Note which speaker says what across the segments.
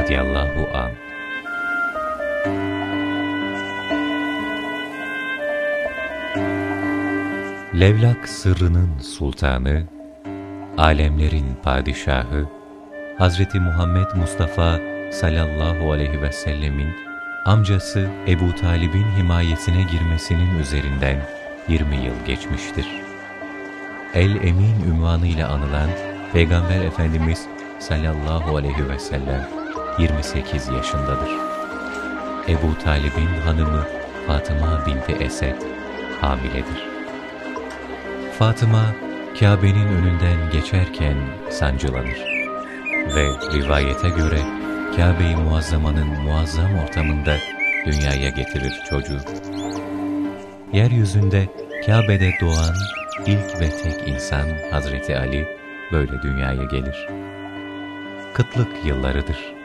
Speaker 1: radıyallahu an. Levlak sırrının sultanı, alemlerin padişahı, Hazreti Muhammed Mustafa sallallahu aleyhi ve sellemin amcası Ebu Talib'in himayesine girmesinin üzerinden 20 yıl geçmiştir. El-Emin ünvanıyla anılan Peygamber Efendimiz sallallahu aleyhi ve sellem 28 yaşındadır. Ebu Talib'in hanımı Fatıma binti Esed hamiledir. Fatıma, Kabe'nin önünden geçerken sancılanır ve rivayete göre Kabe-i Muazzama'nın muazzam ortamında dünyaya getirir çocuğu. Yeryüzünde Kabe'de doğan ilk ve tek insan Hazreti Ali böyle dünyaya gelir. Kıtlık yıllarıdır.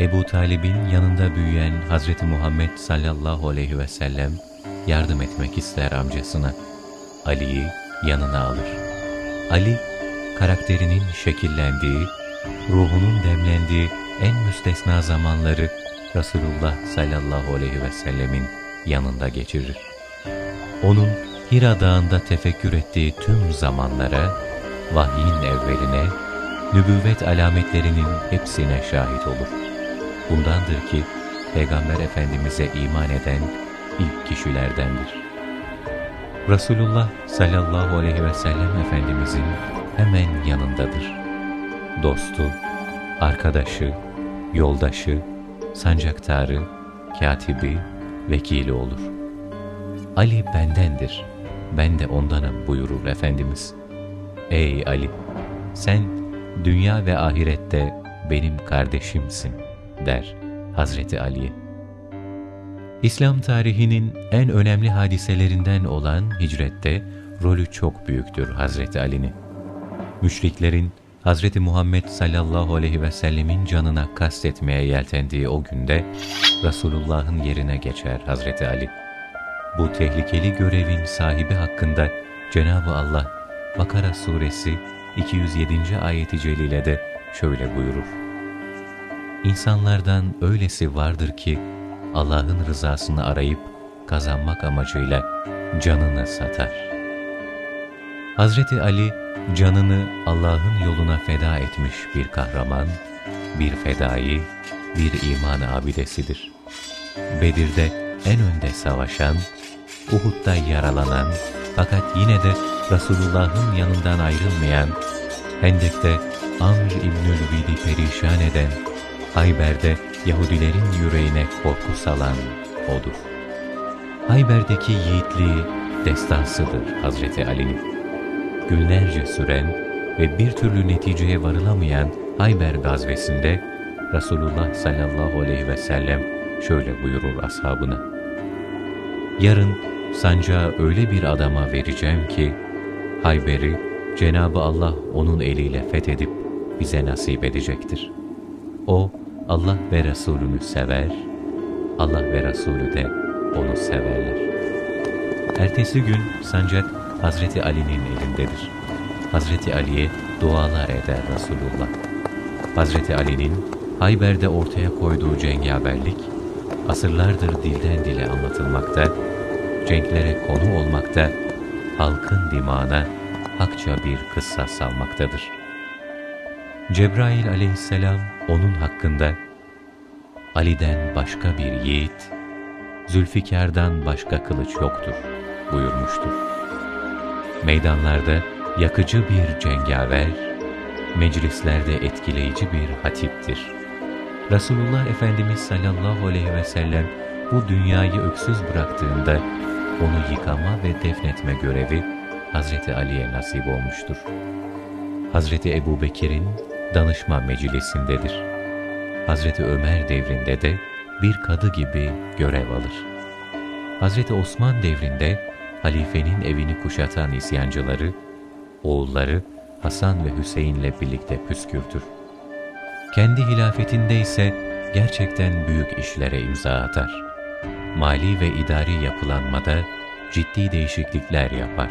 Speaker 1: Ebu Talib'in yanında büyüyen Hazreti Muhammed sallallahu aleyhi ve sellem yardım etmek ister amcasına. Ali'yi yanına alır. Ali, karakterinin şekillendiği, ruhunun demlendiği en müstesna zamanları Resulullah sallallahu aleyhi ve sellemin yanında geçirir. Onun Hira Dağı'nda tefekkür ettiği tüm zamanlara, vahyin evveline, nübüvvet alametlerinin hepsine şahit olur. Bundandır ki Peygamber Efendimiz'e iman eden ilk kişilerdendir. Resulullah sallallahu aleyhi ve sellem Efendimizin hemen yanındadır. Dostu, arkadaşı, yoldaşı, sancaktarı, katibi, vekili olur. Ali bendendir, ben de ondanım buyurur Efendimiz. Ey Ali! Sen dünya ve ahirette benim kardeşimsin der Hazreti Ali'ye. İslam tarihinin en önemli hadiselerinden olan hicrette rolü çok büyüktür Hazreti Ali'nin. Müşriklerin Hazreti Muhammed sallallahu aleyhi ve sellemin canına kastetmeye yeltendiği o günde Resulullah'ın yerine geçer Hazreti Ali. Bu tehlikeli görevin sahibi hakkında Cenab-ı Allah Bakara suresi 207. ayeti celilede şöyle buyurur. İnsanlardan öylesi vardır ki Allah'ın rızasını arayıp kazanmak amacıyla canını satar. Hazreti Ali canını Allah'ın yoluna feda etmiş bir kahraman, bir fedai, bir iman abidesidir. Bedir'de en önde savaşan, Uhud'da yaralanan fakat yine de Resulullah'ın yanından ayrılmayan, Hendek'te Amr İbnül Vid'i perişan eden, Hayber'de Yahudilerin yüreğine korku salan odur. Hayber'deki yiğitliği destansıdır Hazreti Ali'nin. Günlerce süren ve bir türlü neticeye varılamayan Hayber gazvesinde Resulullah sallallahu aleyhi ve sellem şöyle buyurur ashabına. Yarın sancağı öyle bir adama vereceğim ki Hayber'i Cenabı Allah onun eliyle fethedip bize nasip edecektir. O Allah ve Resulünü sever, Allah ve Resulü de onu severler. Ertesi gün sancak Hazreti Ali'nin elindedir. Hazreti Ali'ye dualar eder Resulullah. Hazreti Ali'nin Hayber'de ortaya koyduğu cengaberlik, asırlardır dilden dile anlatılmakta, cenklere konu olmakta, halkın dimağına hakça bir kıssa salmaktadır. Cebrail aleyhisselam onun hakkında Ali'den başka bir yiğit, Zülfikar'dan başka kılıç yoktur buyurmuştur. Meydanlarda yakıcı bir cengaver, meclislerde etkileyici bir hatiptir. Resulullah Efendimiz sallallahu aleyhi ve sellem bu dünyayı öksüz bıraktığında onu yıkama ve defnetme görevi Hazreti Ali'ye nasip olmuştur. Hazreti Ebu Bekir'in danışma meclisindedir. Hazreti Ömer devrinde de bir kadı gibi görev alır. Hazreti Osman devrinde halifenin evini kuşatan isyancıları, oğulları Hasan ve Hüseyin'le birlikte püskürtür. Kendi hilafetinde ise gerçekten büyük işlere imza atar. Mali ve idari yapılanmada ciddi değişiklikler yapar.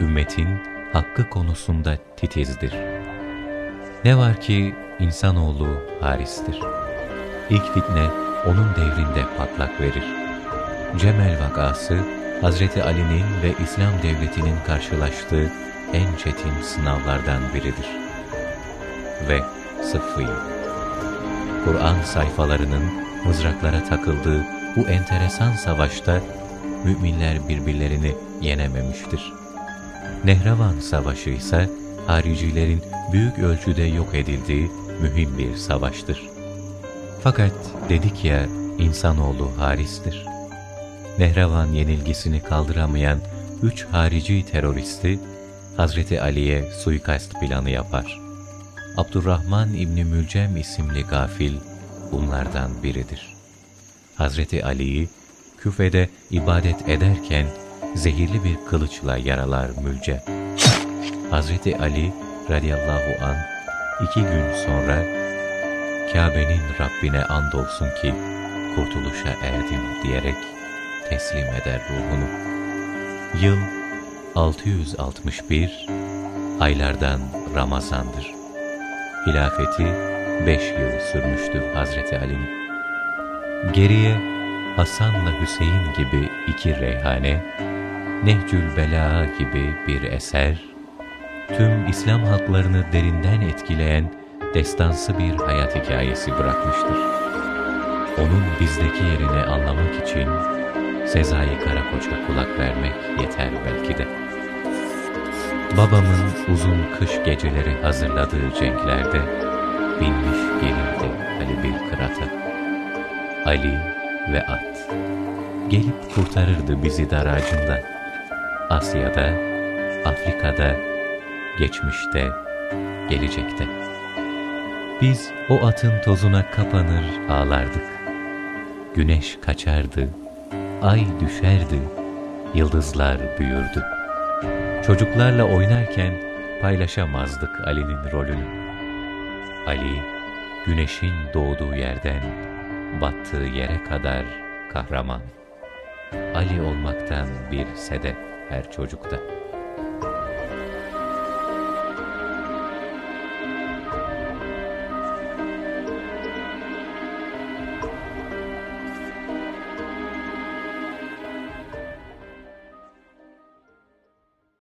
Speaker 1: Ümmetin hakkı konusunda titizdir. Ne var ki insanoğlu haristir. İlk fitne onun devrinde patlak verir. Cemel vakası, Hazreti Ali'nin ve İslam devletinin karşılaştığı en çetin sınavlardan biridir. Ve Sıffin. Kur'an sayfalarının mızraklara takıldığı bu enteresan savaşta müminler birbirlerini yenememiştir. Nehravan Savaşı ise haricilerin büyük ölçüde yok edildiği mühim bir savaştır. Fakat dedik ya insanoğlu haristir. Nehravan yenilgisini kaldıramayan üç harici teröristi Hazreti Ali'ye suikast planı yapar. Abdurrahman İbni Mülcem isimli gafil bunlardan biridir. Hazreti Ali'yi küfede ibadet ederken zehirli bir kılıçla yaralar Mülcem. Hazreti Ali radıyallahu an iki gün sonra Kabe'nin Rabbine andolsun ki kurtuluşa erdim diyerek teslim eder ruhunu. Yıl 661, aylardan Ramazan'dır. Hilafeti 5 yıl sürmüştür Hazreti Ali'nin. Geriye Hasan'la Hüseyin gibi iki reyhane, Nehcül Bela gibi bir eser, tüm İslam halklarını derinden etkileyen destansı bir hayat hikayesi bırakmıştır. Onun bizdeki yerini anlamak için Sezai Karakoç'a kulak vermek yeter belki de. Babamın uzun kış geceleri hazırladığı cenklerde binmiş gelirdi Ali bir kırata. Ali ve at. Gelip kurtarırdı bizi daracında. Asya'da, Afrika'da, geçmişte, gelecekte. Biz o atın tozuna kapanır ağlardık. Güneş kaçardı, ay düşerdi, yıldızlar büyürdü. Çocuklarla oynarken paylaşamazdık Ali'nin rolünü. Ali, güneşin doğduğu yerden battığı yere kadar kahraman. Ali olmaktan bir sedef her çocukta.